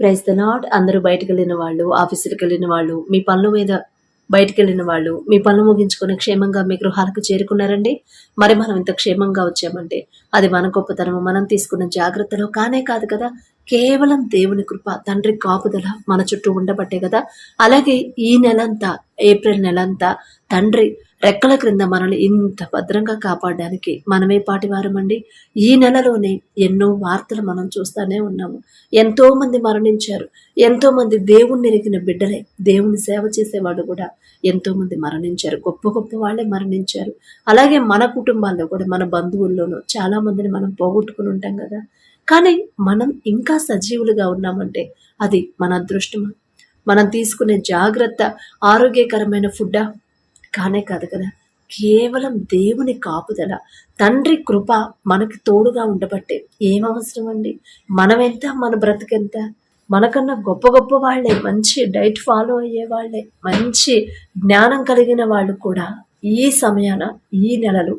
Praise the not అందరూ బయటకు వెళ్ళిన వాళ్ళు ఆఫీసులకు వెళ్ళిన వాళ్ళు మీ పనుల మీద బయటకు వెళ్ళిన వాళ్ళు మీ పనులు ముగించుకొని క్షేమంగా మీ గృహాలకు చేరుకున్నారండి. మరి మనం ఇంత క్షేమంగా వచ్చామంటే అది మన గొప్పతనము మనం తీసుకున్న జాగ్రత్తలో కానే కాదు కదా. కేవలం దేవుని కృప తండ్రి కాపుదల మన చుట్టూ ఉండబట్టే కదా. అలాగే ఈ నెలంతా ఏప్రిల్ నెలంతా తండ్రి రెక్కల క్రింద మనల్ని ఇంత భద్రంగా కాపాడడానికి మనమే పాటివారమండి. ఈ నెలలోనే ఎన్నో వార్తలు మనం చూస్తూనే ఉన్నాము. ఎంతోమంది మరణించారు. ఎంతో మంది దేవుణ్ణి ఎరిగిన బిడ్డలే దేవుని సేవ చేసేవాళ్ళు కూడా ఎంతో మంది మరణించారు. గొప్ప గొప్ప వాళ్ళే మరణించారు. అలాగే మన కుటుంబాల్లో కూడా మన బంధువుల్లోనూ చాలా మందిని మనం పోగొట్టుకుని ఉంటాం కదా. కానీ మనం ఇంకా సజీవులుగా ఉన్నామంటే అది మన అదృష్టమా? మనం తీసుకునే జాగ్రత్త ఆరోగ్యకరమైన ఫుడ్డా? కానే కాదు కదా. కేవలం దేవుని కాపుదల తండ్రి కృప మనకి తోడుగా ఉండబట్టే ఏం అవసరం అండి? మనమెంత మన బ్రతికెంత? మనకన్నా గొప్ప గొప్ప వాళ్ళే మంచి డైట్ ఫాలో అయ్యే వాళ్ళే మంచి జ్ఞానం కలిగిన వాళ్ళు కూడా ఈ సమయాన ఈ నెలలు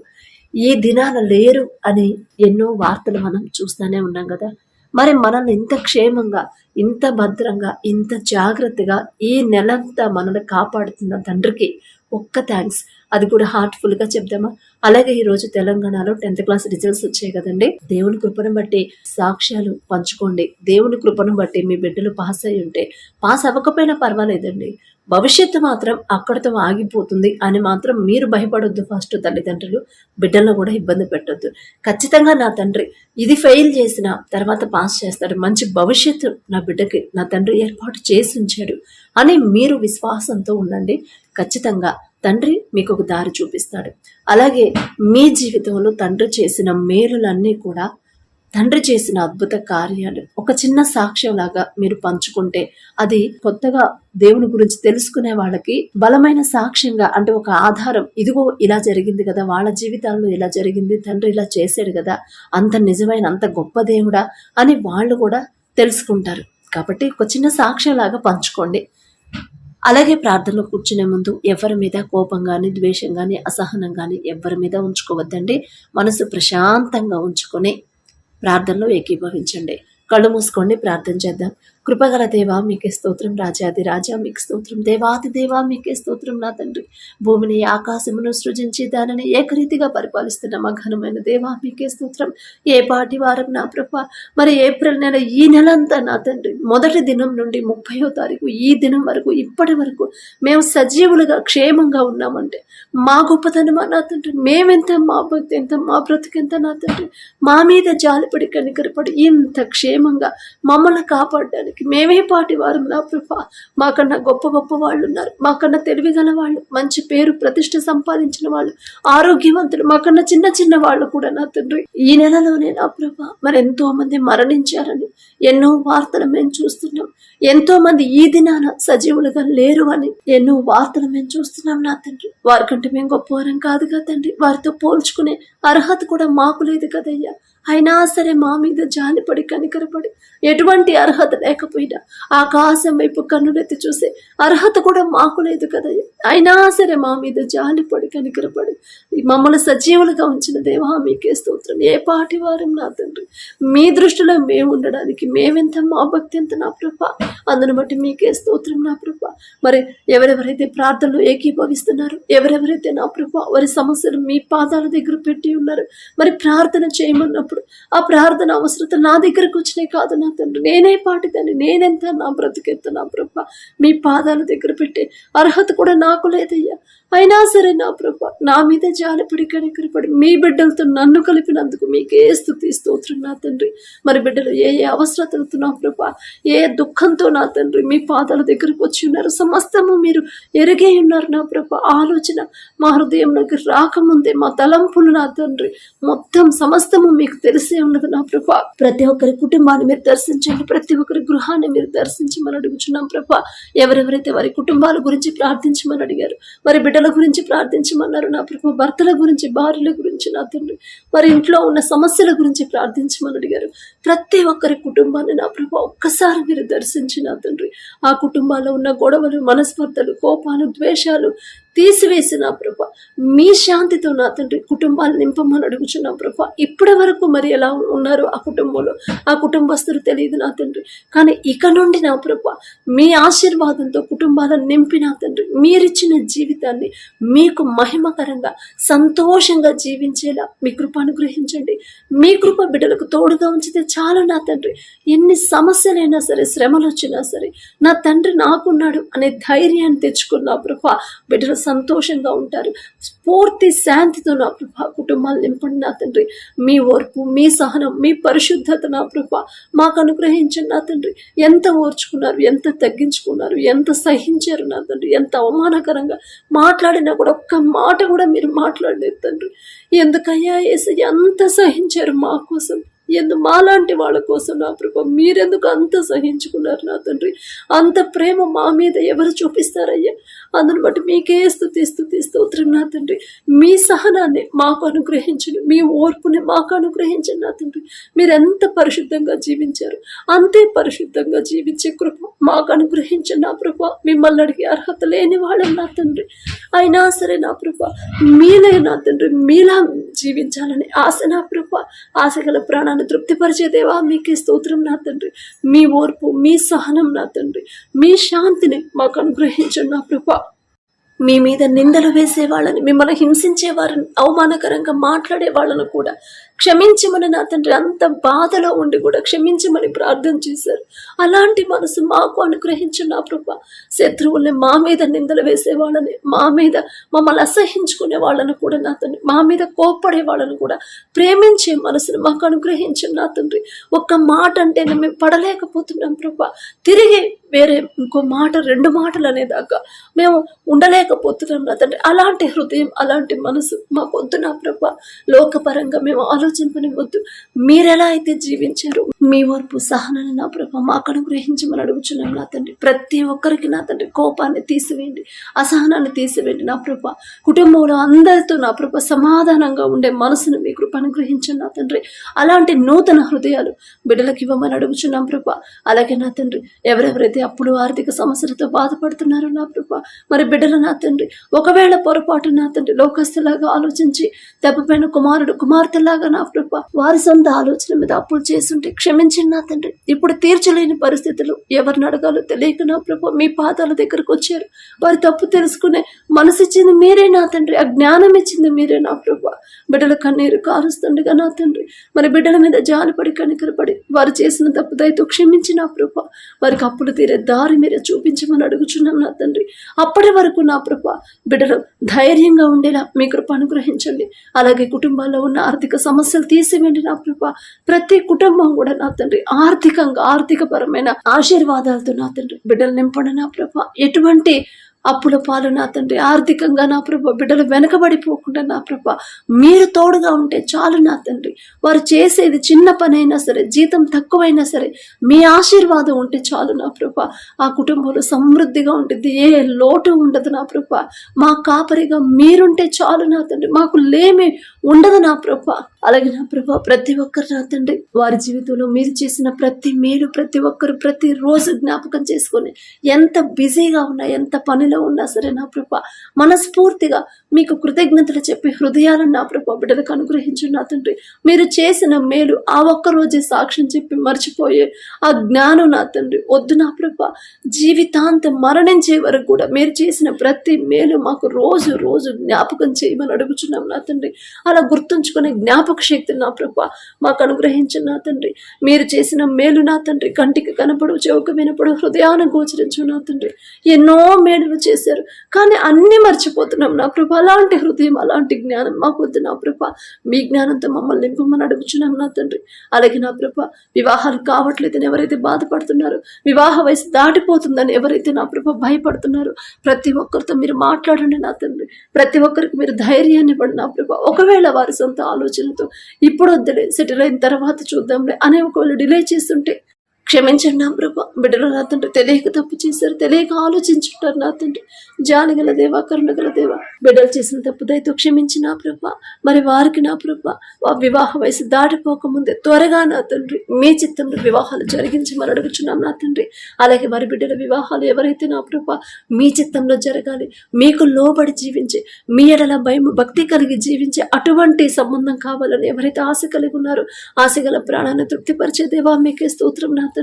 ఈ దినాన లేరు అని ఎన్నో వార్తలు మనం చూస్తూనే ఉన్నాం కదా. మరి మనల్ని ఇంత క్షేమంగా ఇంత భద్రంగా ఇంత జాగ్రత్తగా ఈ నెలంతా మనల్ని కాపాడుతున్న తండ్రికి ఒక్క థ్యాంక్స్ అది కూడా హార్ట్ఫుల్గా చెప్దామా? అలాగే ఈ రోజు తెలంగాణలో టెన్త్ క్లాస్ రిజల్ట్స్ వచ్చాయి కదండి. దేవుని కృపను బట్టి సాక్ష్యాలు పంచుకోండి. దేవుని కృపను బట్టి మీ బిడ్డలు పాస్ అయి ఉంటే పాస్ అవ్వకపోయినా పర్వాలేదండి. భవిష్యత్తు మాత్రం అక్కడితో ఆగిపోతుంది అని మాత్రం మీరు భయపడొద్దు ఫస్ట్ తల్లిదండ్రులు. బిడ్డలను కూడా ఇబ్బంది పెట్టొద్దు. ఖచ్చితంగా నా తండ్రి ఇది ఫెయిల్ చేసిన తర్వాత పాస్ చేస్తాడు. మంచి భవిష్యత్తు నా బిడ్డకి నా తండ్రి ఏర్పాటు చేసి ఉంచాడు అని మీరు విశ్వాసంతో ఉండండి. ఖచ్చితంగా తండ్రి మీకు ఒక దారి చూపిస్తాడు. అలాగే మీ జీవితంలో తండ్రి చేసిన మేలులన్నీ కూడా తండ్రి చేసిన అద్భుత కార్యాలు. ఒక చిన్న సాక్ష్యంలాగా మీరు పంచుకుంటే అది కొత్తగా దేవుని గురించి తెలుసుకునే వాళ్ళకి బలమైన సాక్ష్యంగా అంటే ఒక ఆధారం. ఇదిగో ఇలా జరిగింది కదా వాళ్ళ జీవితాల్లో ఇలా జరిగింది తండ్రి ఇలా చేశాడు కదా అంత నిజమైన అంత గొప్ప దేవుడా అని వాళ్ళు కూడా తెలుసుకుంటారు. కాబట్టి ఒక చిన్న సాక్ష్యంలాగా పంచుకోండి. అలాగే ప్రార్థనలో కూర్చునే ముందు ఎవరి మీద కోపం కానీ ద్వేషం కానీ అసహనం కానీ ఎవరి మీద ఉంచుకోవద్దండి. మనసు ప్రశాంతంగా ఉంచుకొని ప్రార్థనలో ఏకీభవించండి. కళ్ళు మూసుకోండి ప్రార్థన చేద్దాం. కృపగల దేవా మీకే స్తోత్రం రాజాది రాజా మీకు స్తోత్రం దేవాది దేవా మీకే స్తోత్రం నా తండ్రి. భూమిని ఆకాశమును సృజించి దానిని ఏకరీతిగా పరిపాలిస్తున్న మా ఘనమైన దేవా మీకే స్తోత్రం. ఏ పాటి వారం నా ప్రభ మరి ఏప్రిల్ నెల ఈ నెల అంతా నా తండ్రి. మొదటి దినం నుండి ముప్పయో తారీఖు ఈ దినం వరకు ఇప్పటి వరకు మేము సజీవులుగా క్షేమంగా ఉన్నామంటే మా గొప్పతనమా నా తండ్రి? మేమెంత మా భక్తి ఎంత మా బ్రతికెంత నా తండ్రి? మా మీద జాలిపడి కనికరపడి ఇంత క్షేమంగా మమ్మల్ని కాపాడడానికి మేమే పాటి వారు నా ప్రభా. మాకన్నా గొప్ప గొప్ప వాళ్ళు ఉన్నారు మాకన్నా తెలివి గల వాళ్ళు మంచి పేరు ప్రతిష్ట సంపాదించిన వాళ్ళు ఆరోగ్యవంతులు మాకన్నా చిన్న చిన్న వాళ్ళు కూడా నా తండ్రి. ఈ నెలలోనే నా ప్రభా మరి ఎంతో మంది మరణించారని ఎన్నో వార్తలు మేము చూస్తున్నాం. ఎంతో మంది ఈ దినాన సజీవులుగా లేరు అని ఎన్నో వార్తలు మేము చూస్తున్నాం నా తండ్రి. వారికంటే మేము గొప్పవారం కాదు కదా తండ్రి. వారితో పోల్చుకునే అర్హత కూడా మాకు లేదు కదయ్యా. అయినా సరే మా మీద జాలిపడి కనికరపడి ఎటువంటి అర్హత లేకపోయినా ఆకాశం వైపు కన్నులెత్తి చూసే అర్హత కూడా మాకు లేదు కదా అయినా సరే మా మీద జాలిపడి కనికరపడి మమ్మల్ని సజీవులుగా ఉంచిన దేవా మీకే స్తోత్రం. ఏ పాటి వారం నా తండ్రి? మీ దృష్టిలో మేము ఉండడానికి మేమెంత మా భక్తి ఎంత నా ప్రభ అందును బట్టి మీకే స్తోత్రం నా ప్రభ మరి ఎవరెవరైతే ప్రార్థనలు ఏకీభవిస్తున్నారు ఎవరెవరైతే నా ప్రభ వారి సమస్యలు మీ పాదాల దగ్గర పెట్టి ఉన్నారు మరి ప్రార్థన చేసినప్పుడు ఆ ప్రార్థన అవసరత నా దగ్గరకు వచ్చినాయి కాదు నా తండ్రి. నేనే పాటిదాన్ని. నేనెంత నా బ్రతికెంత నా ప్రభ మీ పాదాల దగ్గర పెట్టే అర్హత కూడా నాకు లేదయ్యా. అయినా సరే నా ప్రభ నా మీద జాలిపడి కనికరపడి మీ బిడ్డలతో నన్ను కలిపినందుకు మీకే స్థుతి స్తోత్రం నా తండ్రి? మరి బిడ్డలు ఏ ఏ అవసరతలతో నా ప్రభ ఏ దుఃఖంతో నా తండ్రి మీ పాదాల దగ్గరకు వచ్చి ఉన్నారు? సమస్తము మీరు ఎరిగే ఉన్నారు నా ప్రభ. ఆలోచన మా హృదయంలోకి రాకముందే మా తలంపులు నా తండ్రి. మొత్తం సమస్తము మీకు తెలిసే ఉన్నది నా ప్రభ. ప్రతి ఒక్కరి కుటుంబాన్ని మీరు దర్శించండి. ప్రతి ఒక్కరి గృహాన్ని మీరు దర్శించమని అడుగుచున్నాం ప్రభ. ఎవరెవరైతే వారి కుటుంబాల గురించి ప్రార్థించమని అడిగారు మరి బిడ్డ బిడ్డల గురించి ప్రార్థించమన్నారు. నా ప్రభు భర్తల గురించి భార్యల గురించి నా తండ్రి మరి ఇంట్లో ఉన్న సమస్యల గురించి ప్రార్థించమని అడిగారు. ప్రతి ఒక్కరి కుటుంబాన్ని నా ప్రభు ఒక్కసారి మీరు దర్శించి నా తండ్రి. ఆ కుటుంబాల్లో ఉన్న గొడవలు మనస్పర్ధలు కోపాలు ద్వేషాలు తీసివేసి నా ప్రభ. మీ శాంతితో నా తండ్రి కుటుంబాలు నింపమని అడుగుచున్నాం ప్రభ. ఇప్పటి వరకు మరి ఎలా ఉన్నారు ఆ కుటుంబంలో? ఆ కుటుంబస్తులు తెలియదు నా తండ్రి. కానీ ఇక నుండి నా ప్రభ మీ ఆశీర్వాదంతో కుటుంబాలను నింపి నా తండ్రి మీరిచ్చిన జీవితాన్ని మీకు మహిమకరంగా సంతోషంగా జీవించేలా మీ కృప అనుగ్రహించండి. మీ కృప బిడ్డలకు తోడుగా ఉంచితే చాలు నా తండ్రి. ఎన్ని సమస్యలైనా సరే శ్రమలు వచ్చినా సరే నా తండ్రి నాకున్నాడు అనే ధైర్యాన్ని తెచ్చుకున్న ప్రభా బిడ్డలు సంతోషంగా ఉంటారు. పూర్తి శాంతితో నా ప్రభ కుటుంబాలు నింపండి నా తండ్రి. మీ ఓర్పు మీ సహనం మీ పరిశుద్ధత నా ప్రభ మాకు అనుగ్రహించండి నా తండ్రి. ఎంత ఓర్చుకున్నారు ఎంత తగ్గించుకున్నారు ఎంత సహించారు నా తండ్రి. ఎంత అవమానకరంగా మాట్లాడినా కూడా ఒక్క మాట కూడా మీరు మాట్లాడలేదు తండ్రి. ఎందుకయ్యా వేసి ఎంత సహించారు మా కోసం? ఎందు మాలాంటి వాళ్ళ కోసం నా ప్రభా మీరెందుకు అంత సహించుకున్నారు నా తండ్రి? అంత ప్రేమ మా మీద ఎవరు చూపిస్తారయ్యా? అందుని బట్టి మీకే స్థుతి స్థుతి స్తోత్రం నా తండ్రి. మీ సహనాన్ని మాకు అనుగ్రహించండి. మీ ఓర్పుని మాకు అనుగ్రహించండి నా తండ్రి. మీరు ఎంత పరిశుద్ధంగా జీవించారు. అంతే పరిశుద్ధంగా జీవించే కృప మాకు అనుగ్రహించండి నా ప్రభ. మిమ్మల్ని అడిగే అర్హత లేని వాళ్ళం నా తండ్రి. అయినా సరే నా ప్రభ మీలే నా తండ్రి. మీలా జీవించాలని ఆశ నా ప్రభ. ఆశ గల ప్రాణాన్ని తృప్తిపరిచేదేవా మీకే స్తోత్రం నా తండ్రి. మీ ఓర్పు మీ సహనం నా తండ్రి. మీ శాంతిని మాకు అనుగ్రహించండి నా ప్రభా. మీ మీద నిందలు వేసే వాళ్ళని మిమ్మల్ని హింసించే వారిని అవమానకరంగా మాట్లాడే వాళ్ళను కూడా క్షమించమని నా తండ్రి అంత బాధలో ఉండి కూడా క్షమించమని ప్రార్థన చేశారు. అలాంటి మనసు మాకు అనుగ్రహించు నా ప్రభా. శత్రువుల్ని మా మీద నిందలు వేసే వాళ్ళని మా మీద మమ్మల్ని అసహించుకునే వాళ్ళను కూడా నా తండ్రి మా మీద కోప్పడే వాళ్ళను కూడా ప్రేమించే మనసును మాకు అనుగ్రహించు నా తండ్రి. ఒక్క మాట అంటేనే మేము పడలేకపోతున్నాం ప్రభా. తిరిగి వేరే ఇంకో మాట రెండు మాటలు అనేదాకా మేము ఉండలేకపోతున్నాం నా తండ్రి. అలాంటి హృదయం అలాంటి మనసు మా పొద్దున నా ప్రభ. లోకపరంగా మేము ఆలోచింపనివద్దు మీరెలా అయితే జీవించారు మీ ఓర్పు సహనాన్ని నా ప్రభ మాకు అనుగ్రహించమని అడుగుచున్నాం నా తండ్రి. ప్రతి ఒక్కరికి నా తండ్రి కోపాన్ని తీసివేయండి అసహనాన్ని తీసివేయండి నా ప్రభ. కుటుంబంలో అందరితో నా ప్రభ సమాధానంగా ఉండే మనసును మీ కృప అనుగ్రహించండి నా తండ్రి. అలాంటి నూతన హృదయాలు బిడ్డలకు ఇవ్వమని అడుగుచున్నాం ప్రభ. అలాగే నా తండ్రి ఎవరెవరైతే అప్పుడు ఆర్థిక సమస్యలతో బాధపడుతున్నారో నా ప్రభ మరి బిడ్డలు నా తండ్రి ఒకవేళ పొరపాటు నా తండ్రి లోకస్తులాగా ఆలోచించి దెబ్బపైన కుమారుడు కుమార్తెలాగా నా నా ప్రభ వారి సొంత ఆలోచన మీద అప్పులు చేస్తుంటే క్షమించండి నా తండ్రి. ఇప్పుడు తీర్చలేని పరిస్థితులు ఎవరిని అడగాలో తెలియక నా ప్రభ మీ పాదాల దగ్గరకు వచ్చారు. వారి తప్పు తెలుసుకునే మనసు ఇచ్చింది మీరే నా తండ్రి. ఆ జ్ఞానం ఇచ్చింది మీరే నా ప్రభ. బిడ్డల కన్నీరు కారుస్తుండగా నా తండ్రి. మరి బిడ్డల మీద జాలిపడి కనికరపడి వారు చేసిన తప్పు దయతో క్షమించి నా ప్రభ. వారికి అప్పులు తీరే దారి మీరే చూపించమని అడుగుచున్నాం నా తండ్రి. అప్పటి వరకు నా ప్రభ బిడ్డలు ధైర్యంగా ఉండేలా మీ కృప అనుగ్రహించండి. అలాగే కుటుంబాల్లో ఉన్న ఆర్థిక సమస్యలు తీసివేండి నా ప్రభ. ప్రతి కుటుంబం కూడా నా తండ్రి ఆర్థికంగా ఆర్థికపరమైన ఆశీర్వాదాలతో నా తండ్రి బిడ్డలు నింపండి నా ప్రభ. ఎటువంటి అప్పుల పాలు నా తండ్రి ఆర్థికంగా నా ప్రభ బిడ్డలు వెనకబడిపోకుండా నా ప్రభ మీరు తోడుగా ఉంటే చాలు నా తండ్రి. వారు చేసేది చిన్న పనైనా సరే జీతం తక్కువైనా సరే మీ ఆశీర్వాదం ఉంటే చాలు నా ప్రభ. ఆ కుటుంబంలో సమృద్ధిగా ఉంటుంది ఏ లోటు ఉండదు నా ప్రభ. మా కాపరిగా మీరుంటే చాలు నా తండ్రి. మాకు లేమి ఉండదు నా ప్రభ. అలాగే నా ప్రభ ప్రతి ఒక్కరు నా తండ్రి. వారి జీవితంలో మీరు చేసిన ప్రతి మేలు ప్రతి ఒక్కరు ప్రతి రోజు జ్ఞాపకం చేసుకొని ఎంత బిజీగా ఉన్నా ఎంత పని ఉన్నా సరే నా ప్రభ మనస్ఫూర్తిగా మీకు కృతజ్ఞతలు చెప్పి హృదయాలను నా ప్రభ బిడ్డలకు అనుగ్రహించు నా తండ్రి. మీరు చేసిన మేలు ఆ ఒక్క రోజే సాక్ష్యం చెప్పి మర్చిపోయే ఆ జ్ఞానం నా తండ్రి. వద్దు నా ప్రభ జీవితాంతం మరణించే వరకు కూడా మీరు చేసిన ప్రతి మేలు మాకు రోజు రోజు జ్ఞాపకం చేయమని అడుగుచున్నాం నా తండ్రి. అలా గుర్తుంచుకునే జ్ఞాపక శక్తి నా ప్రభ మాకు అనుగ్రహించిన నా తండ్రి. మీరు చేసిన మేలు నా తండ్రి. కంటికి కనపడు చెవుకు వినపడు హృదయాన్ని గోచరించు నా తండ్రి. ఎన్నో మేలులు చేశారు. కానీ అన్నీ మర్చిపోతున్నాం నా ప్రభ. అలాంటి హృదయం అలాంటి జ్ఞానం మాకు వద్దు నా ప్రభ. మీ జ్ఞానంతో మమ్మల్ని నింపమని అడుగుచున్నాం నా తండ్రి. అలాగే నా ప్రభ వివాహాలు కావట్లేదని ఎవరైతే బాధపడుతున్నారో వివాహ వయసు దాటిపోతుందని ఎవరైతే నా ప్రభ భయపడుతున్నారో ప్రతి ఒక్కరితో మీరు మాట్లాడండి నా తండ్రి. ప్రతి ఒక్కరికి మీరు ధైర్యాన్ని ఇవ్వండి నా ప్రభ. ఒకవేళ వారి సొంత ఆలోచనతో ఇప్పుడు వద్దులే సెటిల్ అయిన తర్వాత చూద్దాంలే అనే ఒకవేళ డిలే చేస్తుంటే క్షమించండి నా ప్రభా. బిడ్డలు నా తండ్రి తెలియక తప్పు చేశారు తెలియక ఆలోచించుంటారు నా తండ్రి. జాలి గల దేవా కరుణ గల దేవా. బిడ్డలు చేసిన తప్పు దయతో క్షమించి నా ప్రభా. మరి వారికి నా ప్రభా. వా వివాహ వయసు దాటిపోకముందే త్వరగా నా తండ్రి మీ చిత్తంలో వివాహాలు జరిగించి మరి అడుగుచున్నాం నా తండ్రి. అలాగే వారి బిడ్డల వివాహాలు ఎవరైతే నా ప్రభా మీ చిత్తంలో జరగాలి మీకు లోబడి జీవించి మీ ఎడల భయం భక్తి కలిగి జీవించే అటువంటి సంబంధం కావాలని ఎవరైతే ఆశ కలిగి ఉన్నారో ఆశ గల ప్రాణాన్ని తృప్తిపరిచే దేవా మీకే స్తోత్రం నా తండ్రి.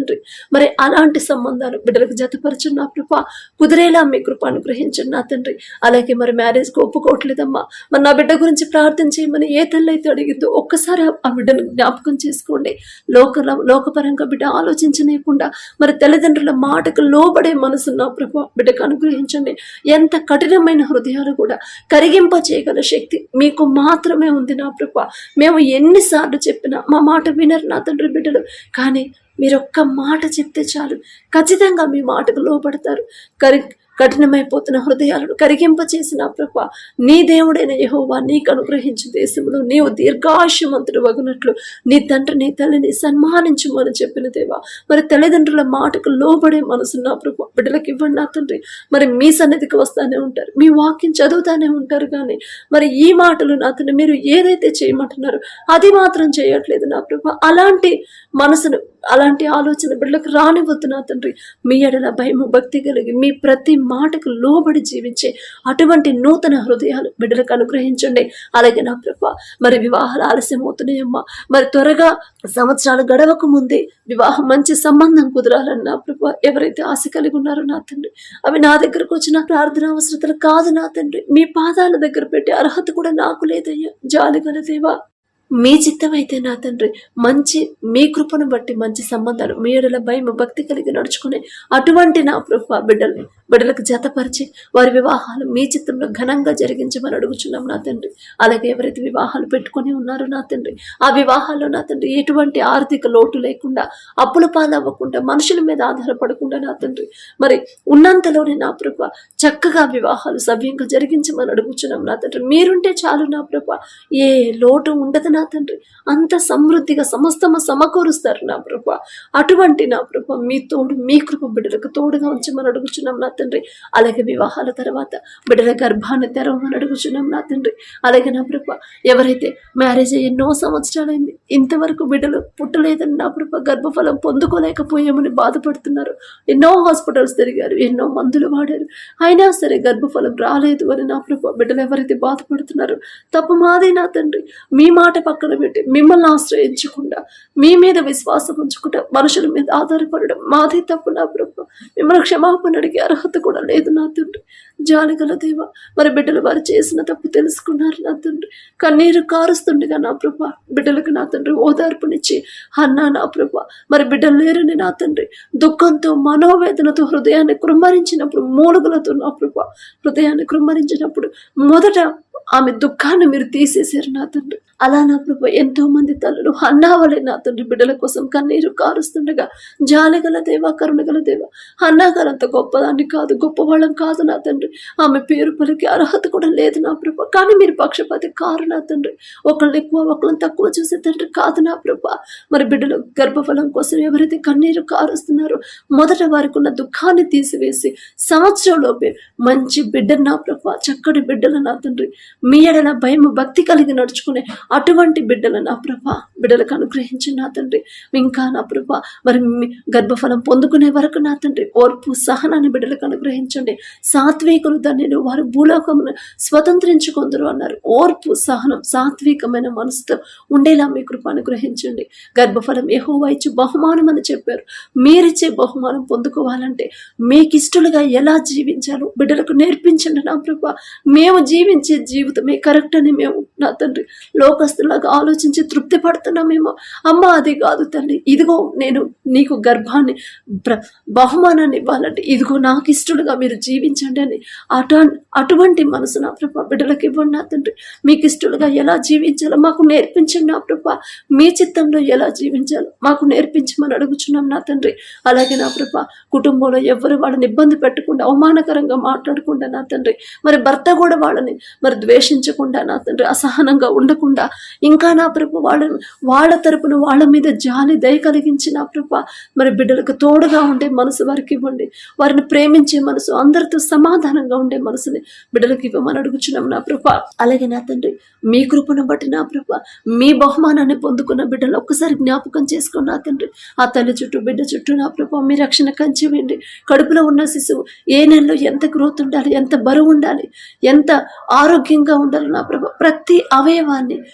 మరి అలాంటి సంబంధాలు బిడ్డలకు జతపరచు నా కృప కుదిరేలా మీ కృప అనుగ్రహించండి నా తండ్రి. అలాగే మరి మ్యారేజ్కి ఒప్పుకోవట్లేదమ్మా. మరి నా బిడ్డ గురించి ప్రార్థన చేయమని ఏ తల్లి అయితే అడిగిందో ఒక్కసారి ఆ- బిడ్డను జ్ఞాపకం చేసుకోండి. లోక లోకపరంగా బిడ్డ ఆలోచించనీయకుండా మరి తల్లిదండ్రుల మాటకు లోబడే మనసు నా ప్రభు బిడ్డకు అనుగ్రహించండి. ఎంత కఠినమైన హృదయాలు కూడా కరిగింప చేయగల శక్తి మీకు మాత్రమే ఉంది నా ప్రభా. మేము ఎన్నిసార్లు చెప్పినా మా మాట వినరు నా తండ్రి బిడ్డలు. కానీ మీరు ఒక్క మాట చెప్తే చాలు. ఖచ్చితంగా మీ మాటకు లోపడతారు కరి కఠినమైపోతున్న హృదయాలను కరిగింప చేసిన ప్రభ నీ దేవుడైన యహోవా నీకు అనుగ్రహించు దేశంలో నీవు దీర్ఘాయుషమంతుడు వగునట్లు నీ తండ్రి నీ తల్లిని సన్మానించమని చెప్పిన దేవా మరి తల్లిదండ్రుల మాటకు లోబడే మనసు నా ప్రభు బిడ్డలకు ఇవ్వండి నా తండ్రి. మరి మీ సన్నిధికి వస్తానే ఉంటారు మీ వాక్యం చదువుతానే ఉంటారు కానీ మరి ఈ మాటలు నా తండ్రి మీరు ఏదైతే చేయమంటున్నారో అది మాత్రం చేయట్లేదు నా ప్రభు. అలాంటి మనసును అలాంటి ఆలోచన బిడ్డలకు రానివద్దు నా తండ్రి. మీ ఎడల భయము భక్తి కలిగి మీ ప్రతి మాటకు లోబడి జీవించే అటువంటి నూతన హృదయాలు బిడ్డలకు అనుగ్రహించండి. అలాగే నా ప్రభ మరి వివాహాలు ఆలస్యం అవుతున్నాయమ్మా. మరి త్వరగా సంవత్సరాలు గడవక ముందే వివాహం మంచి సంబంధం కుదరాలని నా ప్రభ ఎవరైతే ఆశ కలిగి ఉన్నారో నా తండ్రి అవి నా దగ్గరకు వచ్చిన ప్రార్థన అవసరతలు కాదు నా తండ్రి. మీ పాదాల దగ్గర పెట్టే అర్హత కూడా నాకు లేదయ్యా. జాలి గలదేవా మీ చిత్తమైతే నా తండ్రి మంచి మీ కృపను బట్టి మంచి సంబంధాలు మీ ఎడల భయం భక్తి కలిగి నడుచుకునే అటువంటి నా ప్రభు బిడ్డల్ని బిడ్డలకు జతపరిచి వారి వివాహాలు మీ చిత్తంలో ఘనంగా జరిగించమని అడుగుచున్నాం నా తండ్రి. అలాగే ఎవరైతే వివాహాలు పెట్టుకొని ఉన్నారో నా తండ్రి ఆ వివాహాల్లో నా తండ్రి ఎటువంటి ఆర్థిక లోటు లేకుండా అప్పుల పాలవ్వకుండా మనుషుల మీద ఆధారపడకుండా నా తండ్రి. మరి ఉన్నంతలోనే నా ప్రభు చక్కగా వివాహాలు సవ్యంగా జరిగించమని అడుగుచున్నాం నా తండ్రి. మీరుంటే చాలు నా ప్రభు. ఏ లోటు ఉండదు నా తండ్రి. అంత సమృద్ధిగా సమస్తమ సమకూరుస్తారు నా ప్రభు. అటువంటి నా ప్రభు మీ తోడు మీ కృప బిడ్డలకు తోడుగా ఉంచమని అడుగుచున్నాం నా తండ్రి. అలాగే వివాహాల తర్వాత బిడ్డల గర్భాన్ని తెరవమని అడుగుచున్నాం నా తండ్రి. అలాగే నా ప్రభ ఎవరైతే మ్యారేజ్ అయ్యి ఎన్నో సంవత్సరాలైంది ఇంతవరకు బిడ్డలు పుట్టలేదని నా ప్రభ గర్భఫలం పొందుకోలేకపోయామని బాధపడుతున్నారు. ఎన్నో హాస్పిటల్స్ తిరిగారు ఎన్నో మందులు వాడారు. అయినా సరే గర్భఫలం రాలేదు అని నా ప్రభ బిడ్డలు ఎవరైతే బాధపడుతున్నారు తప్పు మాదే నా తండ్రి. మీ మాట పక్కన పెట్టి మిమ్మల్ని ఆశ్రయించకుండా మీ మీద విశ్వాసం ఉంచకుండా మనుషుల మీద ఆధారపడడం మాదే తప్పు నా ప్రభ. మిమ్మల్ని క్షమాపణ అడిగే అర్హత కూడా లేదు నా తండ్రి. జాలిగల దేవ మరి బిడ్డలు వారు చేసిన తప్పు తెలుసుకున్నారు నా తండ్రి. కన్నీరు కారుస్తుండగా నా ప్రభ బిడ్డలకు నా తండ్రి ఓదార్పునిచ్చి అన్నా నా ప్రభ మరి బిడ్డలు లేరని నా తండ్రి. దుఃఖంతో మనోవేదనతో హృదయాన్ని కృమ్మరించినప్పుడు మూలుగులతో నా ప్రభ హృదయాన్ని కృమ్మరించినప్పుడు మొదట ఆమె దుఃఖాన్ని మీరు తీసేశారు నా తండ్రి. అలా నా ప్రభు ఎంతో మంది తల్లులు అన్నావలే నా తండ్రి బిడ్డల కోసం కన్నీరు కారుస్తుండగా జాలిగల దేవ కరుణగల దేవ అంత గొప్పదాన్ని కాదు గొప్పవాళ్ళం కాదు నా తండ్రి. ఆమె పేరు పలికి అర్హత కూడా లేదు నా ప్రభు. కానీ మీరు పక్షపాతి కారు నా తండ్రి. ఒకళ్ళని ఎక్కువ ఒకళ్ళని తక్కువ చూసే తండ్రి కాదు నా ప్రభు. మరి బిడ్డలు గర్భఫలం కోసం ఎవరైతే కన్నీరు కారుస్తున్నారో మొదట వారికి ఉన్న దుఃఖాన్ని తీసివేసి సంవత్సరంలోపే మంచి బిడ్డ నా ప్రభు చక్కటి బిడ్డలు నా తండ్రి. మీ ఎడల భయం భక్తి కలిగి నడుచుకునే అటువంటి బిడ్డలు నా ప్రభ బిడ్డలకు అనుగ్రహించి నా తండ్రి. ఇంకా నా ప్రభ మరి గర్భఫలం పొందుకునే వరకు నా తండ్రి ఓర్పు సహనాన్ని బిడ్డలకు అనుగ్రహించండి. సాత్వికులు దానిని వారు భూలోకమును స్వతంత్రించుకుందరు అన్నారు. ఓర్పు సహనం సాత్వికమైన మనసుతో ఉండేలా మీ కృప అనుగ్రహించండి. గర్భఫలం యెహోవా ఇచ్చే బహుమానం అని చెప్పారు. మీరిచ్చే బహుమానం పొందుకోవాలంటే మీకు ఇష్టలుగా ఎలా జీవించాలో బిడ్డలకు నేర్పించండి నా ప్రభ. మేము జీవించే జీవితమే కరెక్ట్ అని మేము నా తండ్రి లోకస్తులాగా ఆలోచించి తృప్తి పడుతున్నామేమో అమ్మ అది కాదు తల్లి. ఇదిగో నేను నీకు గర్భాన్ని బహుమానాన్ని ఇవ్వాలంటే ఇదిగో నాకు ఇష్టలుగా మీరు జీవించండి అని అటు అటువంటి మనసు నా ప్రభా బిడ్డలకు ఇవ్వండి నా తండ్రి. మీకు ఇష్టలుగా ఎలా జీవించాలో మాకు నేర్పించండి నా ప్రభా. మీ చిత్తంలో ఎలా జీవించాలో మాకు నేర్పించమని అడుగుచున్నాం నా తండ్రి. అలాగే నా ప్రభా కుటుంబంలో ఎవరు వాళ్ళని ఇబ్బంది పెట్టకుండా అవమానకరంగా మాట్లాడకుండా నా తండ్రి. మరి భర్త కూడా వాళ్ళని మరి ద్వేషించకుండా నా తండ్రి అసహనంగా ఉండకుండా ఇంకా నా ప్రభు వాళ్ళ వాళ్ళ తరపున వాళ్ళ మీద జాలి దయ కలిగించి నా ప్రభు. మరి బిడ్డలకు తోడుగా ఉండే మనసు వారికి ఇవ్వండి. వారిని ప్రేమించే మనసు అందరితో సమాధానంగా ఉండే మనసుని బిడ్డలకు ఇవ్వమని అడుగుచున్నాం నా ప్రభ. అలాగే నా తండ్రి మీ కృపను బట్టి నా ప్రభ మీ బహుమానాన్ని పొందుకున్న బిడ్డలు ఒక్కసారి జ్ఞాపకం చేసుకుని నా తండ్రి. ఆ తల్లి చుట్టూ బిడ్డ చుట్టూ నా ప్రభ మీ రక్షణ కంచివేయండి కడుపులో ఉన్న శిశువు ఏ నెలలో ఎంత గ్రోత్ ఉండాలి ఎంత బరువు ఉండాలి ఎంత ఆరోగ్యంగా ఉండాలి నా ప్రభ. ప్రతి అవయవాన్ని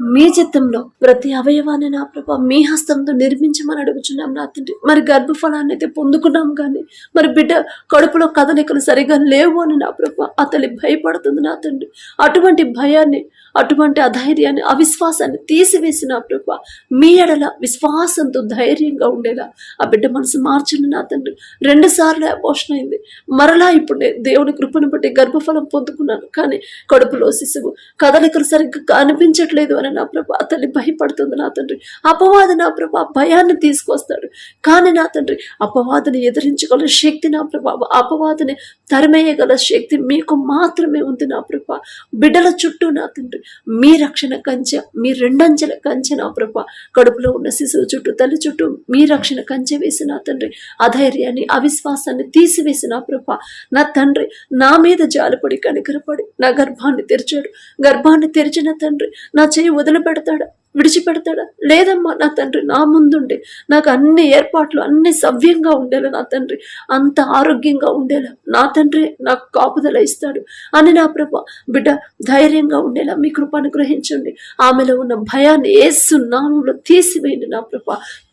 మీ చిత్తంలో ప్రతి అవయవాన్ని నా ప్రభ మీ హస్తంతో నిర్మించమని అడుగుచున్నాం నా తండ్రి. మరి గర్భఫలాన్ని అయితే పొందుకున్నాం కానీ మరి బిడ్డ కడుపులో కదలికలు సరిగా లేవు అని నా ప్రభ ఆ తల్లి భయపడుతుంది నా తండ్రి. అటువంటి భయాన్ని అటువంటి అధైర్యాన్ని అవిశ్వాసాన్ని తీసివేసి నా మీ ఎడల విశ్వాసంతో ధైర్యంగా ఉండేలా ఆ బిడ్డ మనసు మార్చండి నా తండ్రి. రెండు సార్లు అపోషణ అయింది. మరలా ఇప్పుడు దేవుని కృపను బట్టి గర్భఫలం పొందుకున్నాను. కానీ కడుపులో శిశువు కదలికలు సరిగ్గా కనిపించట్లేదు అని నా ప్రభు అతన్ని భయపడుతుంది నా తండ్రి. అపవాది నా ప్రభ భయాన్ని తీసుకొస్తాడు. కానీ నా తండ్రి అపవాదిని ఎదిరించగల శక్తి నా ప్రభావ అపవాదిని తరిమేయగల శక్తి మీకు మాత్రమే ఉంది నా ప్రభ. బిడ్డల చుట్టూ నా తండ్రి. మీ రక్షణ కంచె మీ రెండంచెల కంచె నా ప్రభ. కడుపులో ఉన్న శిశువు చుట్టూ తల్లి చుట్టూ మీ రక్షణ కంచె వేసి నా తండ్రి. అధైర్యాన్ని అవిశ్వాసాన్ని తీసివేసి నా ప్రభ. నా తండ్రి నా మీద జాలిపడి కనికరపడి నా గర్భాన్ని తెరిచాడు. గర్భాన్ని తెరిచిన తండ్రి నా చేయి వదిలిపెడతాడు. విడిచిపెడతాడా? లేదమ్మా నా తండ్రి నా ముందుండి. నాకు అన్ని ఏర్పాట్లు అన్ని సవ్యంగా ఉండేలా నా తండ్రి. అంత ఆరోగ్యంగా ఉండేలా నా తండ్రి నాకు కాపుదల ఇస్తాడు అని నా ప్రభ. బిడ్డ ధైర్యంగా ఉండేలా మీ కృప అనుగ్రహించండి ఆమెలో ఉన్న భయాన్ని ఏసు నామంలో తీసివేయండి నా ప్రభ.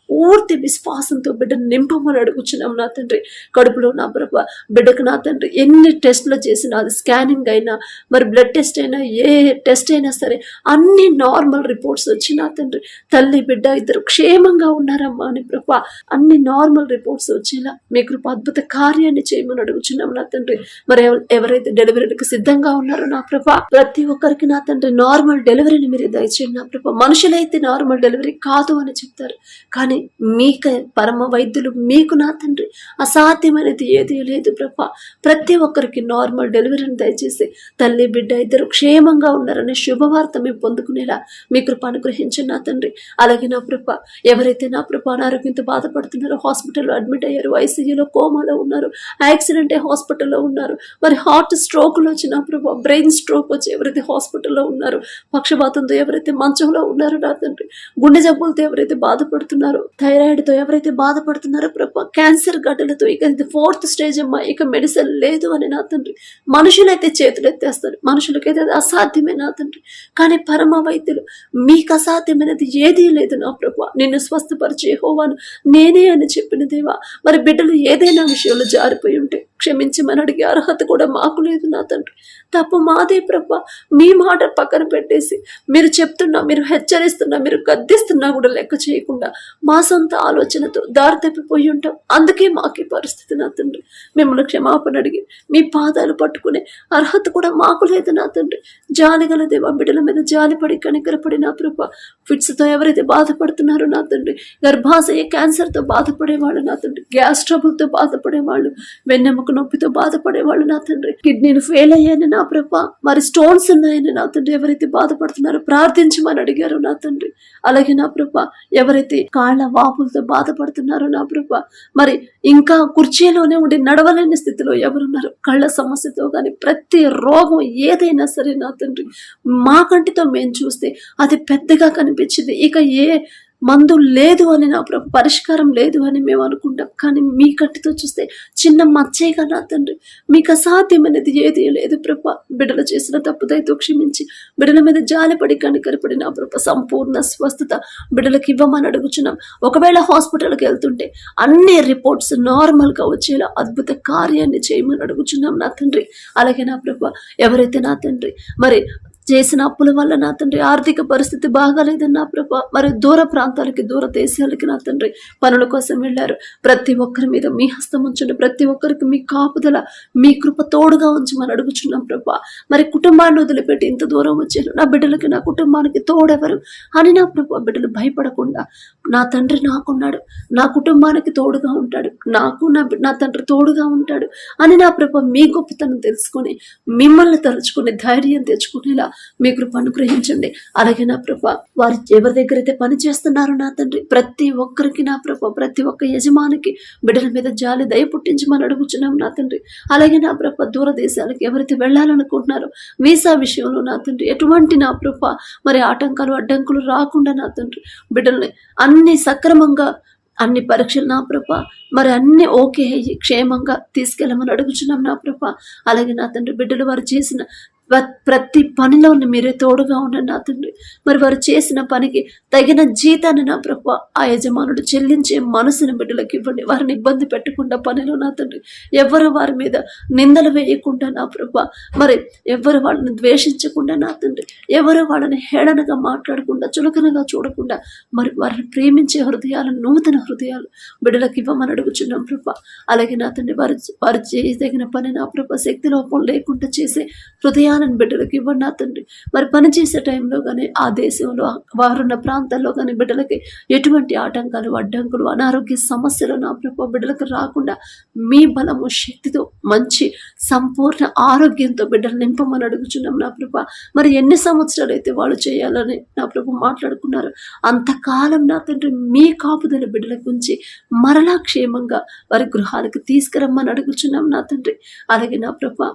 పూర్తి విశ్వాసంతో బిడ్డను నింపమని అడుగుచున్నాం నా తండ్రి. కడుపులో నా ప్రభ బిడ్డకు నా తండ్రి ఎన్ని టెస్టులు చేసినా అది స్కానింగ్ అయినా మరి బ్లడ్ టెస్ట్ అయినా ఏ టెస్ట్ అయినా సరే అన్ని నార్మల్ రిపోర్ట్స్ వచ్చి నా తండ్రి. తల్లి బిడ్డ ఇద్దరు క్షేమంగా ఉన్నారమ్మా అని ప్రభ అన్ని నార్మల్ రిపోర్ట్స్ వచ్చేలా మీ కృప అద్భుత కార్యాన్ని చేయమని అడుగుచున్నాం నా తండ్రి. మరి ఎవరైతే డెలివరీకి సిద్ధంగా ఉన్నారో నా ప్రభ ప్రతి ఒక్కరికి నా తండ్రి నార్మల్ డెలివరీని మీరు దయచేయండి నా ప్రభ. మనుషులైతే నార్మల్ డెలివరీ కాదు అని చెప్తారు. కానీ మీక పరమ వైద్యులు మీకు నా తండ్రి. అసాధ్యమైనది ఏదీ లేదు ప్రభ. ప్రతి ఒక్కరికి నార్మల్ డెలివరీని దయచేసి తల్లి బిడ్డ ఇద్దరు క్షేమంగా ఉన్నారనే శుభవార్త మేము పొందుకునేలా మీ కృప అనుగ్రహించండి నా తండ్రి. అలాగే నా ప్రభ ఎవరైతే నా ప్రభ అనారోగ్యంతో బాధపడుతున్నారో హాస్పిటల్లో అడ్మిట్ అయ్యారు ఐసీయూలో కోమాలో ఉన్నారు యాక్సిడెంట్ అయ్యి హాస్పిటల్లో ఉన్నారు మరి హార్ట్ స్ట్రోక్లో వచ్చి నా ప్రభ బ్రెయిన్ స్ట్రోక్ వచ్చి ఎవరైతే హాస్పిటల్లో ఉన్నారు పక్షపాతంతో ఎవరైతే మంచంలో ఉన్నారో నా తండ్రి గుండె జబ్బులతో ఎవరైతే బాధపడుతున్నారో థైరాయిడ్తో ఎవరైతే బాధపడుతున్నారో ప్రభా క్యాన్సర్ గడ్డలతో ఇక ఇది ఫోర్త్ స్టేజ్ అమ్మా. ఇక మెడిసిన్ లేదు అని నా తండ్రి. మనుషులైతే చేతులు ఎత్తేస్తారు. మనుషులకైతే అది అసాధ్యమే నా తండ్రి. కానీ పరమ వైద్యులు మీకు అసాధ్యమైనది ఏదీ లేదు నా ప్రభు. నిన్ను స్వస్థపరిచే హోవాను నేనే అని చెప్పిన దేవా. మరి బిడ్డలు ఏదైనా విషయంలో జారిపోయి ఉంటే క్షమించమని అడిగే అర్హత కూడా మాకు లేదు నా తండ్రి. తప్పు మాదే ప్రభ. మీ మాట పక్కన పెట్టేసి మీరు చెప్తున్నా మీరు హెచ్చరిస్తున్నా మీరు గద్దిస్తున్నా కూడా లెక్క చేయకుండా మా సొంత ఆలోచనతో దారి తప్పిపోయి ఉంటాం. అందుకే మాకు పరిస్థితి నా తండ్రి. మిమ్మల్ని క్షమాపణ అడిగి మీ పాదాలు పట్టుకునే అర్హత కూడా మాకు లేదు నా తండ్రి. జాలిగల దేవా బిడ్డల మీద జాలిపడి కనికరపడి నా కృప ఫిట్స్తో ఎవరైతే బాధపడుతున్నారో నా తండ్రి గర్భాశయ క్యాన్సర్తో బాధపడేవాళ్ళు నా తండ్రి గ్యాస్ ట్రబుల్తో బాధపడేవాళ్ళు వెన్నెముక నొప్పితో బాధపడేవాళ్ళు నా తండ్రి. కిడ్నీలు ఫెయిల్ అయ్యాయని నా ప్రభ. మరి స్టోన్స్ ఉన్నాయని నా తండ్రి ఎవరైతే బాధపడుతున్నారో ప్రార్థించమని అడిగారు నా తండ్రి. అలాగే నా ప్రభ ఎవరైతే కాళ్ళ వాపులతో బాధపడుతున్నారు నా ప్రభ. మరి ఇంకా కుర్చీలోనే ఉండి నడవలేని స్థితిలో ఎవరున్నారు? కళ్ళ సమస్యతో కానీ ప్రతి రోగం ఏదైనా సరే నా తండ్రి. మా కంటితో మేము చూస్తే అది పెద్దగా కనిపించింది. ఇక ఏ మందు లేదు అని నా ప్రభు పరిష్కారం లేదు అని మేము అనుకుంటాం. కానీ మీ కంటితో చూస్తే చిన్న మచ్చేగా నా తండ్రి మీకు అసాధ్యమైనది ఏది లేదు ప్రభ. బిడ్డలు చేసిన తప్పుదైతే క్షమించి బిడ్డల మీద జాలిపడి కనికరపడి నా ప్రభ సంపూర్ణ స్వస్థత బిడ్డలకు ఇవ్వమని అడుగుచున్నాం. ఒకవేళ హాస్పిటల్కి వెళ్తుంటే అన్ని రిపోర్ట్స్ నార్మల్గా వచ్చేలా అద్భుత కార్యాన్ని చేయమని అడుగుచున్నాం నా తండ్రి. అలాగే నా ప్రభ ఎవరైతే నా తండ్రి మరి చేసిన అప్పుల వల్ల నా తండ్రి ఆర్థిక పరిస్థితి బాగాలేదని నా ప్రభా. మరి దూర ప్రాంతాలకి దూర దేశాలకి నా తండ్రి పనుల కోసం వెళ్ళారు. ప్రతి ఒక్కరి మీద మీ హస్తం ఉంచండి. ప్రతి ఒక్కరికి మీ కాపుదల మీ కృప తోడుగా ఉంచమని అడుగుచున్నాం ప్రభా. మరి కుటుంబాన్ని వదిలిపెట్టి ఇంత దూరం వచ్చారు. నా బిడ్డలకి నా కుటుంబానికి తోడెవరు అని నా ప్రభా బిడ్డలు భయపడకుండా నా తండ్రి నాకున్నాడు. నా కుటుంబానికి తోడుగా ఉంటాడు. నాకు నా నా తండ్రి తోడుగా ఉంటాడు అని నా ప్రభా మీ గొప్పతనం తెలుసుకొని మిమ్మల్ని తలుచుకుని ధైర్యం తెచ్చుకునేలా మీ కృప అనుగ్రహించండి. అలాగే నా ప్రభ వారు ఎవరి దగ్గర అయితే పని చేస్తున్నారో నా తండ్రి ప్రతి ఒక్కరికి నా ప్రభ ప్రతి ఒక్క యజమానికి బిడ్డల మీద జాలి దయ పుట్టించమని అడుగుచున్నాం నా తండ్రి. అలాగే నా ప్రభ దూర దేశాలకు ఎవరైతే వెళ్ళాలనుకుంటున్నారో వీసా విషయంలో నా తండ్రి ఎటువంటి నా ప్రభ మరి ఆటంకాలు అడ్డంకులు రాకుండా నా తండ్రి బిడ్డల్ని అన్ని సక్రమంగా అన్ని పరీక్షలు నా ప్రభ మరి అన్ని ఓకే అయ్యి క్షేమంగా తీసుకెళ్ళమని అడుగుచున్నాం నా ప్రభ అలాగే నా తండ్రి బిడ్డలు వారు చేసిన ప్రతి పనిలో మీరే తోడుగా ఉండండి నా తండ్రి. మరి వారు చేసిన పనికి తగిన జీతాన్ని నా ప్రభు ఆ యజమానుడు చెల్లించే మనసుని బిడ్డలకు ఇవ్వండి. వారిని ఇబ్బంది పెట్టకుండా పనిలో నా తండ్రి. ఎవరు వారి మీద నిందలు వేయకుండా నా ప్రభు మరి ఎవరు వాళ్ళని ద్వేషించకుండా నా తండ్రి. ఎవరు వాళ్ళని హేళనగా మాట్లాడకుండా చులకనగా చూడకుండా మరి వారిని ప్రేమించే హృదయాలు నూతన హృదయాలు బిడ్డలకు ఇవ్వమని అడుగుచున్నాం ప్రభు అలాగే నా తండ్రి వారు వారు చేయదగిన పని నా ప్రభు శక్తి లోపం లేకుండా చేసే హృదయాలను బిడ్డలకు ఇవ్వండి నా తండ్రి. మరి పని చేసే టైంలో కానీ ఆ దేశంలో వారున్న ప్రాంతాల్లో కానీ బిడ్డలకి ఎటువంటి ఆటంకాలు అడ్డంకులు అనారోగ్య సమస్యలు నా ప్రభు బిడ్డలకు రాకుండా మీ బలము శక్తితో మంచి సంపూర్ణ ఆరోగ్యంతో బిడ్డలు నింపమని అడుగుచున్నాం నా ప్రభ. మరి ఎన్ని సంవత్సరాలు అయితే వాళ్ళు చేయాలని నా ప్రభు మాట్లాడుకున్నారు అంతకాలం నా తండ్రి మీ కాపుదల బిడ్డలకు ఉంచి మరలా క్షేమంగా వారి గృహాలకు తీసుకురమ్మని అడుగుచున్నాం నా తండ్రి. అలాగే నా ప్రభా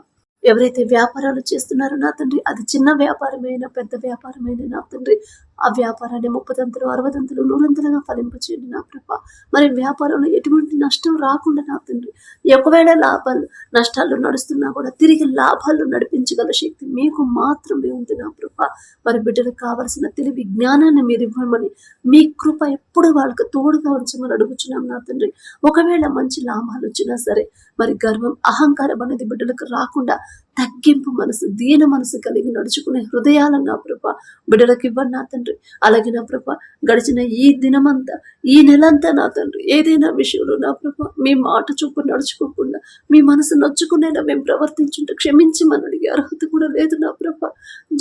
ఎవరైతే వ్యాపారాలు చేస్తున్నారో నా తండ్రి అది చిన్న వ్యాపారమైనా పెద్ద వ్యాపారమైనా నా తండ్రి ఆ వ్యాపారాన్ని ముప్పదంతులు అరవదంతులు నూరంతులుగా ఫలింపచేయండి నా ప్రభ. మరి వ్యాపారంలో ఎటువంటి నష్టం రాకుండా నా తండ్రి. ఒకవేళ లాభాలు నష్టాలు నడుస్తున్నా కూడా తిరిగి లాభాలు నడిపించగల శక్తి మీకు మాత్రమే ఉంది నా ప్రభ. మరి బిడ్డలకు కావలసిన తెలివి జ్ఞానాన్ని మీరు ఇవ్వమని మీ కృప ఎప్పుడు వాళ్ళకి తోడుగా ఉంచమని అడుగుచున్నాం నా తండ్రి. ఒకవేళ మంచి లాభాలు వచ్చినా సరే మరి గర్వం అహంకారం అనేది బిడ్డలకు రాకుండా తగ్గింపు మనసు దీన మనసు కలిగి నడుచుకునే హృదయాలను నా ప్రభ బిడ్డలకు ఇవ్వండి నా తండ్రి. అలాగే నా ప్రభ గడిచిన ఈ దినమంతా ఈ నెలంతా నా తండ్రి. ఏదైనా విషయంలో నా ప్రభ మీ మాట చూపు నడుచుకోకుండా మీ మనసు నొచ్చుకునేలా మేము ప్రవర్తించుంటే క్షమించమని అడిగే అర్హత కూడా లేదు నా ప్రభ.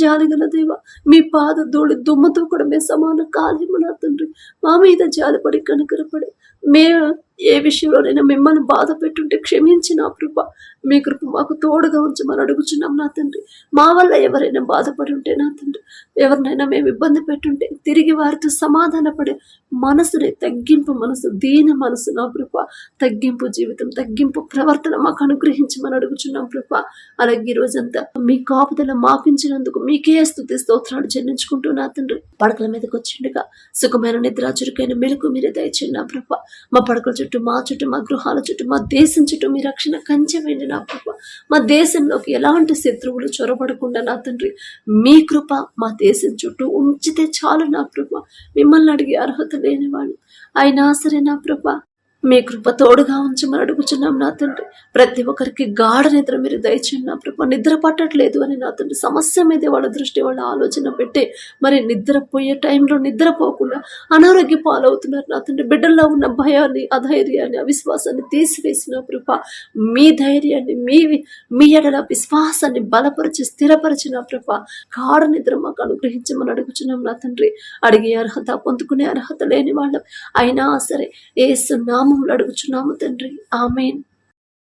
జాలిగల దేవ మీ పాద ధూళి దుమ్మతో కూడా మేము సమాన కాలేము నా తండ్రి. మా మీద జాలిపడి కనుకరపడి మేము ఏ విషయంలోనైనా మిమ్మల్ని బాధ పెట్టుంటే క్షమించి నా కృప మీ కృప మాకు తోడుగా ఉంచమని అడుగుచున్నాం నా తండ్రి. మా వల్ల ఎవరైనా బాధపడి ఉంటే నా తండ్రి. ఎవరినైనా మేము ఇబ్బంది పెట్టుంటే తిరిగి వారితో సమాధానపడే మనసుని తగ్గింపు మనసు దీన మనసు నా కృప తగ్గింపు జీవితం తగ్గింపు ప్రవర్తన మాకు అనుగ్రహించమని అడుగుచున్నాం కృప అలాగే ఈ రోజంతా మీ కాపుదల మాపించినందుకు మీకే స్థుతి స్తోత్రాలు చెల్లించుకుంటూ నా తండ్రి. పడకల మీదకి వచ్చిండగా. సుఖమైన నిద్ర చురుకైన మెలకు మీరే దయచేయండి నా కృప మా పడకల చుట్టూ మా చుట్టూ మా గృహాల చుట్టూ మా దేశం చుట్టూ మీ రక్షణ కంచె వేయండి నా ప్రభ. మా దేశంలోకి ఎలాంటి శత్రువులు చొరబడకుండా నా తండ్రి మీ కృప మా దేశం చుట్టూ ఉంచితే చాలు నా ప్రభ. మిమ్మల్ని అడిగే అర్హత లేనివాడు. అయినా సరే నా ప్రభ మీ కృప తోడుగా ఉంచమని అడుగుచున్నాం నా తండ్రి. ప్రతి ఒక్కరికి గాఢ నిద్ర మీరు దయచేయండి నా ప్రభ. నిద్ర పట్టట్లేదు అని నా తండ్రి. సమస్య మీద వాళ్ళ దృష్టి వాళ్ళ ఆలోచన పెట్టి మరి నిద్రపోయే టైంలో నిద్రపోకుండా అనారోగ్య పాలవుతున్నారు నా తండ్రి. బిడ్డల్లో ఉన్న భయాన్ని అధైర్యాన్ని అవిశ్వాసాన్ని తీసివేసిన కృప మీ ధైర్యాన్ని మీ మీ ఎడల విశ్వాసాన్ని బలపరిచి స్థిరపరిచిన కృప గాఢ నిద్ర మాకు అనుగ్రహించమని అడుగుచున్నాం నా తండ్రి. అడిగే అర్హత పొందుకునే అర్హత లేని వాళ్ళం. అయినా సరే ఏసు నామములు అడుగుచున్నాము తండ్రి. ఆమెన్.